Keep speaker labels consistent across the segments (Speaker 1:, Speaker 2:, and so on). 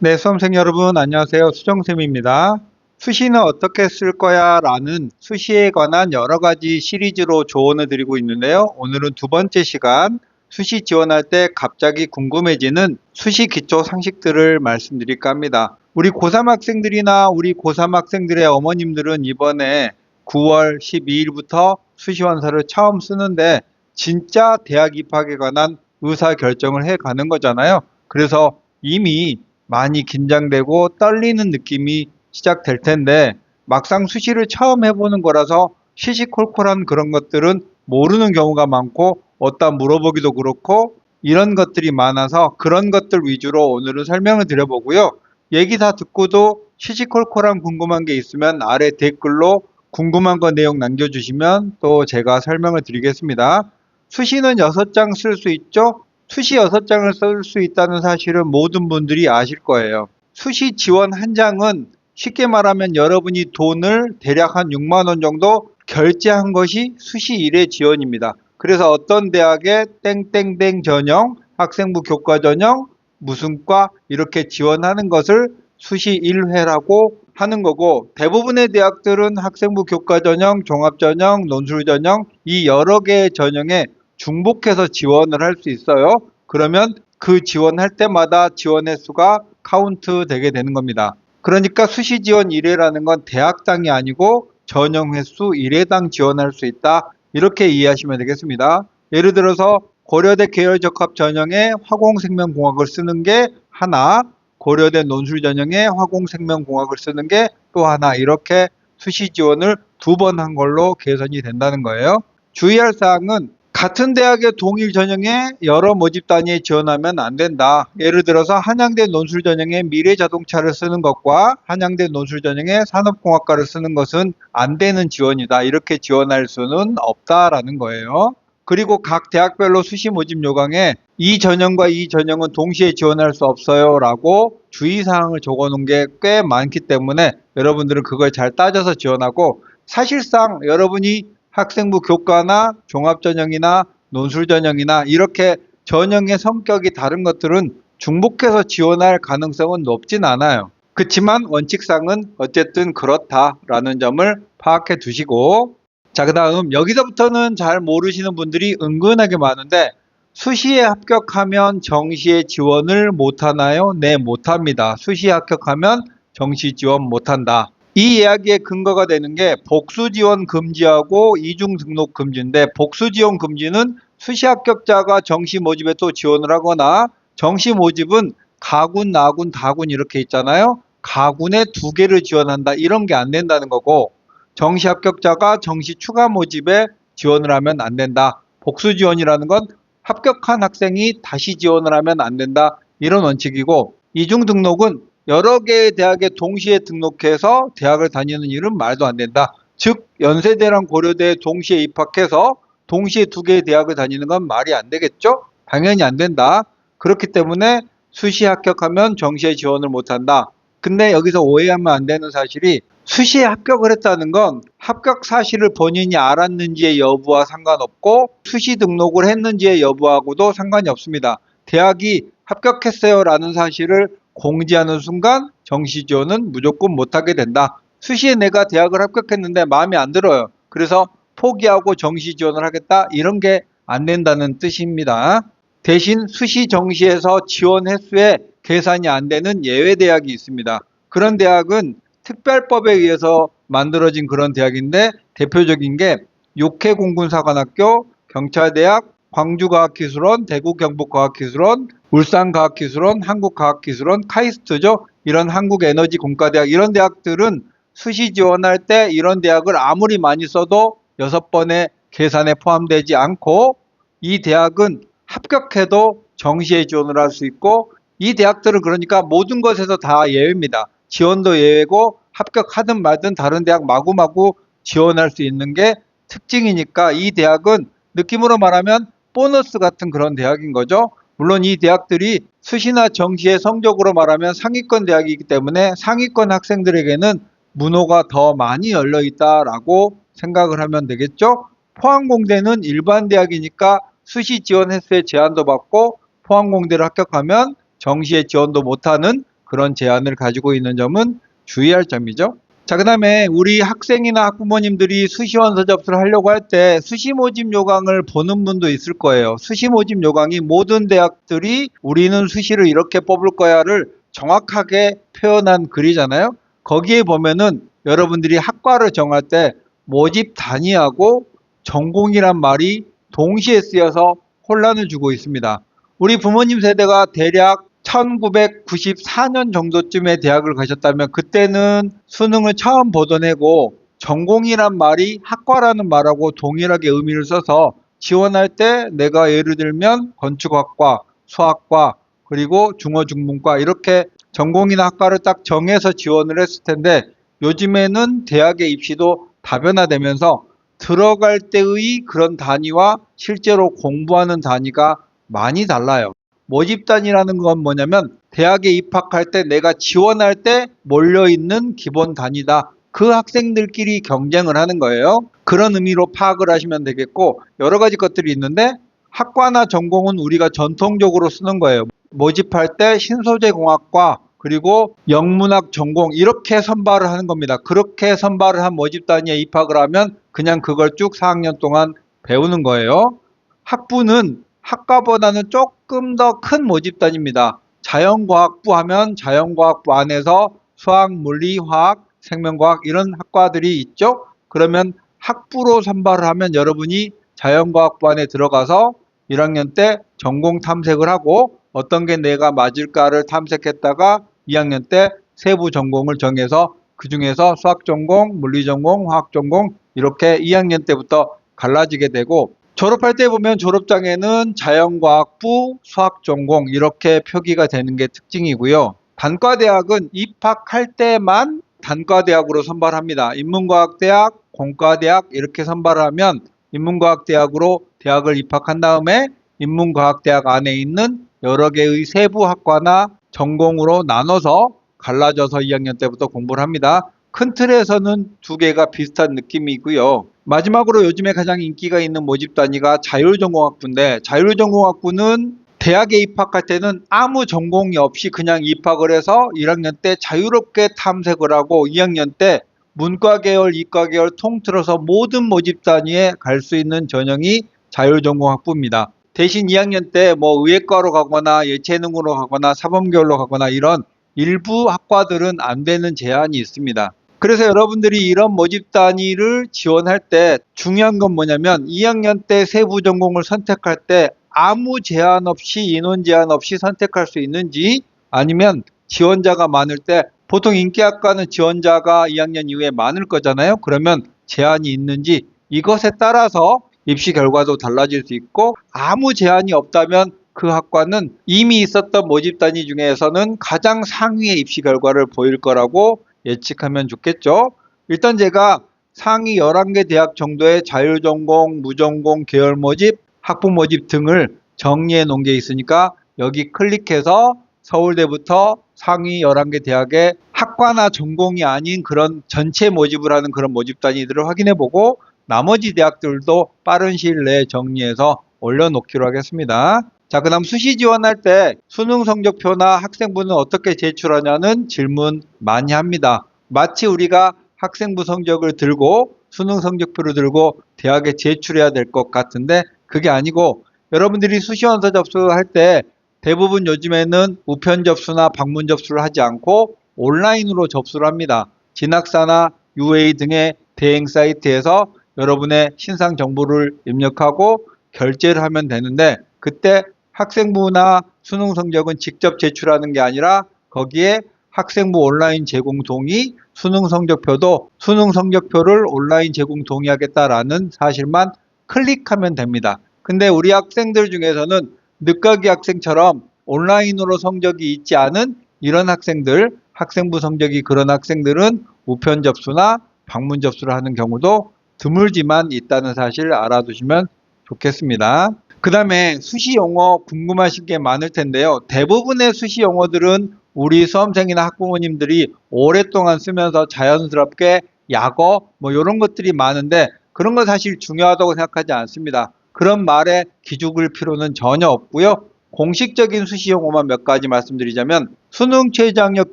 Speaker 1: 네, 수험생 여러분 안녕하세요. 수정쌤입니다. 수시는 어떻게 쓸 거야 라는 수시에 관한 여러 가지 시리즈로 조언을 드리고 있는데요. 오늘은 두 번째 시간 수시 지원할 때 갑자기 궁금해지는 수시 기초 상식들을 말씀드릴까 합니다. 우리 고3 학생들이나 우리 고3 학생들의 어머님들은 이번에 9월 12일부터 수시원서를 처음 쓰는데 진짜 대학 입학에 관한 의사 결정을 해 가는 거잖아요. 그래서 이미 많이 긴장되고 떨리는 느낌이 시작될 텐데 막상 수시를 처음 해보는 거라서 시시콜콜한 그런 것들은 모르는 경우가 많고 어디다 물어보기도 그렇고 이런 것들이 많아서 그런 것들 위주로 오늘은 설명을 드려보고요. 얘기 다 듣고도 시시콜콜한 궁금한 게 있으면 아래 댓글로 궁금한 거 내용 남겨주시면 또 제가 설명을 드리겠습니다. 수시는 6장 쓸 수 있죠? 수시 6장을 쓸 수 있다는 사실은 모든 분들이 아실 거예요. 수시 지원 한 장은 쉽게 말하면 여러분이 돈을 대략 한 6만원 정도 결제한 것이 수시 1회 지원입니다. 그래서 어떤 대학에 땡땡땡 전형, 학생부 교과 전형, 무슨 과 이렇게 지원하는 것을 수시 1회라고 하는 거고 대부분의 대학들은 학생부 교과 전형, 종합 전형, 논술 전형 이 여러 개의 전형에 중복해서 지원을 할 수 있어요. 그러면 그 지원할 때마다 지원 횟수가 카운트 되게 되는 겁니다. 그러니까 수시 지원 1회라는 건 대학당이 아니고 전형 횟수 1회당 지원할 수 있다. 이렇게 이해하시면 되겠습니다. 예를 들어서 고려대 계열적합 전형에 화공생명공학을 쓰는 게 하나, 고려대 논술 전형에 화공생명공학을 쓰는 게 또 하나 이렇게 수시 지원을 두 번 한 걸로 계산이 된다는 거예요. 주의할 사항은 같은 대학의 동일 전형에 여러 모집 단위에 지원하면 안 된다. 예를 들어서 한양대 논술 전형에 미래 자동차를 쓰는 것과 한양대 논술 전형에 산업공학과를 쓰는 것은 안 되는 지원이다. 이렇게 지원할 수는 없다라는 거예요. 그리고 각 대학별로 수시 모집 요강에 이 전형과 이 전형은 동시에 지원할 수 없어요 라고 주의사항을 적어 놓은 게 꽤 많기 때문에 여러분들은 그걸 잘 따져서 지원하고 사실상 여러분이 학생부 교과나 종합전형이나 논술전형이나 이렇게 전형의 성격이 다른 것들은 중복해서 지원할 가능성은 높진 않아요. 그렇지만 원칙상은 어쨌든 그렇다라는 점을 파악해 두시고 자, 그 다음 여기서부터는 잘 모르시는 분들이 은근하게 많은데 수시에 합격하면 정시에 지원을 못하나요? 네, 못합니다. 수시에 합격하면 정시 지원 못한다. 이 이야기의 근거가 되는 게 복수 지원 금지하고 이중 등록 금지인데 복수 지원 금지는 수시 합격자가 정시 모집에 또 지원을 하거나 정시 모집은 가군, 나군, 다군 이렇게 있잖아요. 가군에 두 개를 지원한다 이런 게 안 된다는 거고 정시 합격자가 정시 추가 모집에 지원을 하면 안 된다. 복수 지원이라는 건 합격한 학생이 다시 지원을 하면 안 된다. 이런 원칙이고 이중 등록은 여러 개의 대학에 동시에 등록해서 대학을 다니는 일은 말도 안 된다. 즉 연세대랑 고려대에 동시에 입학해서 동시에 두 개의 대학을 다니는 건 말이 안 되겠죠? 당연히 안 된다. 그렇기 때문에 수시 합격하면 정시에 지원을 못한다. 근데 여기서 오해하면 안 되는 사실이 수시에 합격을 했다는 건 합격 사실을 본인이 알았는지의 여부와 상관없고 수시 등록을 했는지의 여부하고도 상관이 없습니다. 대학이 합격했어요라는 사실을 공지하는 순간 정시 지원은 무조건 못하게 된다. 수시에 내가 대학을 합격했는데 마음에 안 들어요. 그래서 포기하고 정시 지원을 하겠다. 이런 게 안 된다는 뜻입니다. 대신 수시 정시에서 지원 횟수에 계산이 안 되는 예외 대학이 있습니다. 그런 대학은 특별법에 의해서 만들어진 그런 대학인데 대표적인 게 육해공군사관학교, 경찰대학, 광주과학기술원, 대구경북과학기술원, 울산과학기술원, 한국과학기술원, 카이스트죠. 이런 한국에너지공과대학 이런 대학들은 수시 지원할 때 이런 대학을 아무리 많이 써도 여섯 번의 계산에 포함되지 않고 이 대학은 합격해도 정시에 지원을 할 수 있고 이 대학들은 그러니까 모든 것에서 다 예외입니다. 지원도 예외고 합격하든 말든 다른 대학 마구마구 지원할 수 있는 게 특징이니까 이 대학은 느낌으로 말하면 보너스 같은 그런 대학인 거죠. 물론 이 대학들이 수시나 정시의 성적으로 말하면 상위권 대학이기 때문에 상위권 학생들에게는 문호가 더 많이 열려 있다라고 생각을 하면 되겠죠. 포항공대는 일반 대학이니까 수시 지원 횟수의 제한도 받고 포항공대를 합격하면 정시에 지원도 못하는 그런 제한을 가지고 있는 점은 주의할 점이죠. 자, 그 다음에 우리 학생이나 학부모님들이 수시원서 접수를 하려고 할 때 수시 모집 요강을 보는 분도 있을 거예요. 수시 모집 요강이 모든 대학들이 우리는 수시를 이렇게 뽑을 거야를 정확하게 표현한 글이잖아요. 거기에 보면은 여러분들이 학과를 정할 때 모집 단위하고 전공이란 말이 동시에 쓰여서 혼란을 주고 있습니다. 우리 부모님 세대가 대략 1994년 정도쯤에 대학을 가셨다면 그때는 수능을 처음 보던 해고 전공이란 말이 학과라는 말하고 동일하게 의미를 써서 지원할 때 내가 예를 들면 건축학과, 수학과, 그리고 중어중문과 이렇게 전공이나 학과를 딱 정해서 지원을 했을 텐데 요즘에는 대학의 입시도 다변화되면서 들어갈 때의 그런 단위와 실제로 공부하는 단위가 많이 달라요. 모집단이라는 건 뭐냐면 대학에 입학할 때 내가 지원할 때 몰려있는 기본 단위다. 그 학생들끼리 경쟁을 하는 거예요. 그런 의미로 파악을 하시면 되겠고 여러 가지 것들이 있는데 학과나 전공은 우리가 전통적으로 쓰는 거예요. 모집할 때 신소재공학과 그리고 영문학 전공 이렇게 선발을 하는 겁니다. 그렇게 선발을 한 모집 단위에 입학을 하면 그냥 그걸 쭉 4학년 동안 배우는 거예요. 학부는 학과보다는 조금 더 큰 모집 단위입니다. 자연과학부 하면 자연과학부 안에서 수학, 물리, 화학, 생명과학 이런 학과들이 있죠. 그러면 학부로 선발을 하면 여러분이 자연과학부 안에 들어가서 1학년 때 전공 탐색을 하고 어떤 게 내가 맞을까를 탐색했다가 2학년 때 세부 전공을 정해서 그 중에서 수학 전공, 물리 전공, 화학 전공 이렇게 2학년 때부터 갈라지게 되고 졸업할 때 보면 졸업장에는 자연과학부, 수학 전공 이렇게 표기가 되는 게 특징이고요. 단과대학은 입학할 때만 단과대학으로 선발합니다. 인문과학대학, 공과대학 이렇게 선발을 하면 인문과학대학으로 대학을 입학한 다음에 인문과학대학 안에 있는 여러 개의 세부 학과나 전공으로 나눠서 갈라져서 2학년 때부터 공부를 합니다. 큰 틀에서는 두 개가 비슷한 느낌이고요. 마지막으로 요즘에 가장 인기가 있는 모집 단위가 자율전공학부인데 자율전공학부는 대학에 입학할 때는 아무 전공이 없이 그냥 입학을 해서 1학년 때 자유롭게 탐색을 하고 2학년 때 문과 계열, 이과 계열 통틀어서 모든 모집 단위에 갈 수 있는 전형이 자율전공학부입니다. 대신 2학년 때 뭐 의예과로 가거나 예체능으로 가거나 사범계열로 가거나 이런 일부 학과들은 안 되는 제한이 있습니다. 그래서 여러분들이 이런 모집 단위를 지원할 때 중요한 건 뭐냐면 2학년 때 세부 전공을 선택할 때 아무 제한 없이 인원 제한 없이 선택할 수 있는지 아니면 지원자가 많을 때 보통 인기학과는 지원자가 2학년 이후에 많을 거잖아요. 그러면 제한이 있는지 이것에 따라서 입시 결과도 달라질 수 있고 아무 제한이 없다면 그 학과는 이미 있었던 모집 단위 중에서는 가장 상위의 입시 결과를 보일 거라고 예측하면 좋겠죠. 일단 제가 상위 11개 대학 정도의 자율전공, 무전공, 계열 모집, 학부 모집 등을 정리해 놓은 게 있으니까 여기 클릭해서 서울대부터 상위 11개 대학의 학과나 전공이 아닌 그런 전체 모집을 하는 그런 모집 단위들을 확인해 보고 나머지 대학들도 빠른 시일 내에 정리해서 올려놓기로 하겠습니다. 자, 그 다음 수시 지원할 때 수능 성적표나 학생부는 어떻게 제출하냐는 질문 많이 합니다. 마치 우리가 학생부 성적을 들고 수능 성적표를 들고 대학에 제출해야 될 것 같은데 그게 아니고 여러분들이 수시원서 접수할 때 대부분 요즘에는 우편 접수나 방문 접수를 하지 않고 온라인으로 접수를 합니다. 진학사나 UA 등의 대행 사이트에서 여러분의 신상 정보를 입력하고 결제를 하면 되는데 그때 학생부나 수능 성적은 직접 제출하는 게 아니라 거기에 학생부 온라인 제공 동의, 수능 성적표도 수능 성적표를 온라인 제공 동의하겠다라는 사실만 클릭하면 됩니다. 근데 우리 학생들 중에서는 늦가기 학생처럼 온라인으로 성적이 있지 않은 이런 학생들, 학생부 성적이 그런 학생들은 우편 접수나 방문 접수를 하는 경우도 드물지만 있다는 사실 알아두시면 좋겠습니다. 그 다음에 수시 용어 궁금하신 게 많을 텐데요. 대부분의 수시 용어들은 우리 수험생이나 학부모님들이 오랫동안 쓰면서 자연스럽게 약어 뭐 이런 것들이 많은데 그런 건 사실 중요하다고 생각하지 않습니다. 그런 말에 기죽을 필요는 전혀 없고요. 공식적인 수시 용어만 몇 가지 말씀드리자면 수능 최저학력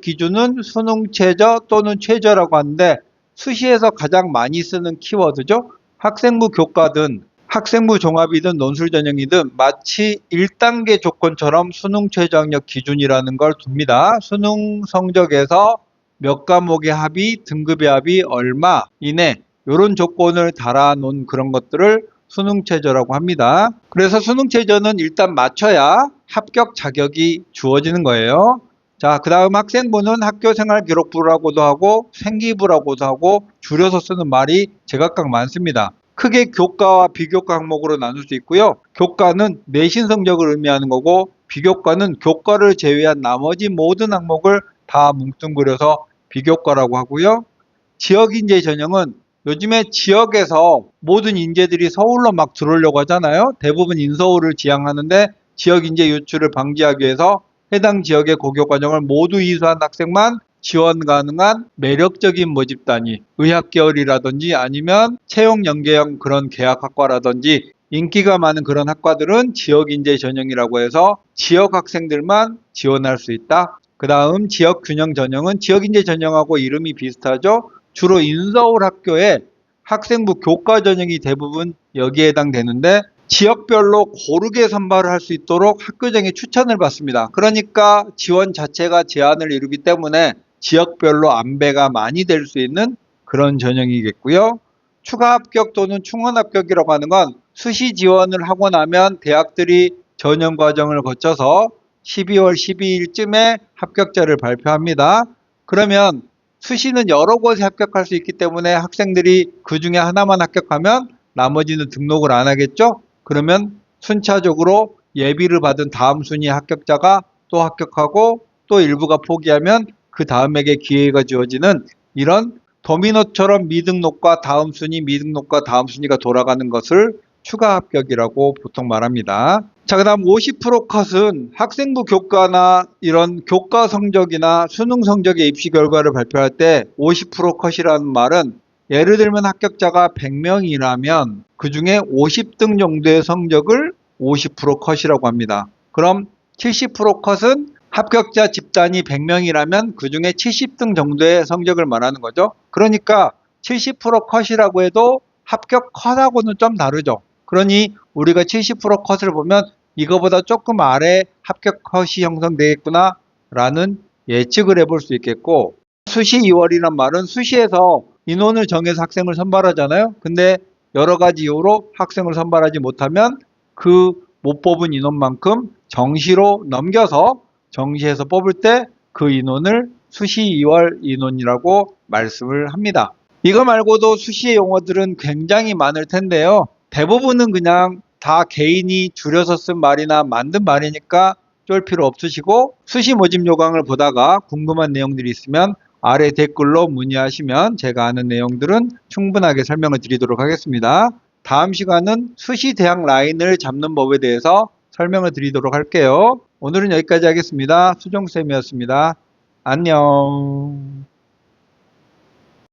Speaker 1: 기준은 수능 최저 또는 최저라고 하는데 수시에서 가장 많이 쓰는 키워드죠. 학생부 교과든 학생부 종합이든 논술 전형이든 마치 1단계 조건처럼 수능 최저학력 기준이라는 걸 둡니다. 수능 성적에서 몇 과목의 합이 등급의 합이 얼마 이내 이런 조건을 달아놓은 그런 것들을 수능 최저라고 합니다. 그래서 수능 최저는 일단 맞춰야 합격 자격이 주어지는 거예요. 자, 그 다음 학생부는 학교생활 기록부라고도 하고 생기부라고도 하고 줄여서 쓰는 말이 제각각 많습니다. 크게 교과와 비교과 항목으로 나눌 수 있고요. 교과는 내신 성적을 의미하는 거고 비교과는 교과를 제외한 나머지 모든 항목을 다 뭉뚱그려서 비교과라고 하고요. 지역인재 전형은 요즘에 지역에서 모든 인재들이 서울로 막 들어오려고 하잖아요. 대부분 인서울을 지향하는데 지역 인재 유출을 방지하기 위해서 해당 지역의 고교 과정을 모두 이수한 학생만 지원 가능한 매력적인 모집 단위, 의학 계열이라든지 아니면 채용 연계형 그런 계약학과라든지 인기가 많은 그런 학과들은 지역 인재 전형이라고 해서 지역 학생들만 지원할 수 있다. 그 다음 지역 균형 전형은 지역 인재 전형하고 이름이 비슷하죠. 주로 인서울 학교에 학생부 교과 전형이 대부분 여기에 해당되는데 지역별로 고르게 선발을 할 수 있도록 학교장의 추천을 받습니다. 그러니까 지원 자체가 제한을 이루기 때문에 지역별로 안배가 많이 될 수 있는 그런 전형이겠고요. 추가 합격 또는 충원 합격이라고 하는 건 수시 지원을 하고 나면 대학들이 전형 과정을 거쳐서 12월 12일쯤에 합격자를 발표합니다. 그러면 수시는 여러 곳에 합격할 수 있기 때문에 학생들이 그 중에 하나만 합격하면 나머지는 등록을 안 하겠죠? 그러면 순차적으로 예비를 받은 다음 순위 합격자가 또 합격하고 또 일부가 포기하면 그 다음에게 기회가 주어지는 이런 도미노처럼 미등록과 다음 순위, 미등록과 다음 순위가 돌아가는 것을 추가 합격이라고 보통 말합니다. 자, 그 다음 50% 컷은 학생부 교과나 이런 교과 성적이나 수능 성적의 입시 결과를 발표할 때 50% 컷이라는 말은 예를 들면 합격자가 100명이라면 그 중에 50등 정도의 성적을 50% 컷이라고 합니다. 그럼 70% 컷은 합격자 집단이 100명이라면 그 중에 70등 정도의 성적을 말하는 거죠. 그러니까 70% 컷이라고 해도 합격 컷하고는 좀 다르죠. 그러니 우리가 70% 컷을 보면 이거보다 조금 아래 합격 컷이 형성되겠구나 라는 예측을 해볼 수 있겠고 수시 2월이란 말은 수시에서 인원을 정해서 학생을 선발하잖아요. 근데 여러 가지 이유로 학생을 선발하지 못하면 그 못 뽑은 인원만큼 정시로 넘겨서 정시에서 뽑을 때 그 인원을 수시 2월 인원이라고 말씀을 합니다. 이거 말고도 수시의 용어들은 굉장히 많을 텐데요. 대부분은 그냥 다 개인이 줄여서 쓴 말이나 만든 말이니까 쫄 필요 없으시고 수시 모집 요강을 보다가 궁금한 내용들이 있으면 아래 댓글로 문의하시면 제가 아는 내용들은 충분하게 설명을 드리도록 하겠습니다. 다음 시간은 수시 대학 라인을 잡는 법에 대해서 설명을 드리도록 할게요. 오늘은 여기까지 하겠습니다. 수종쌤이었습니다. 안녕.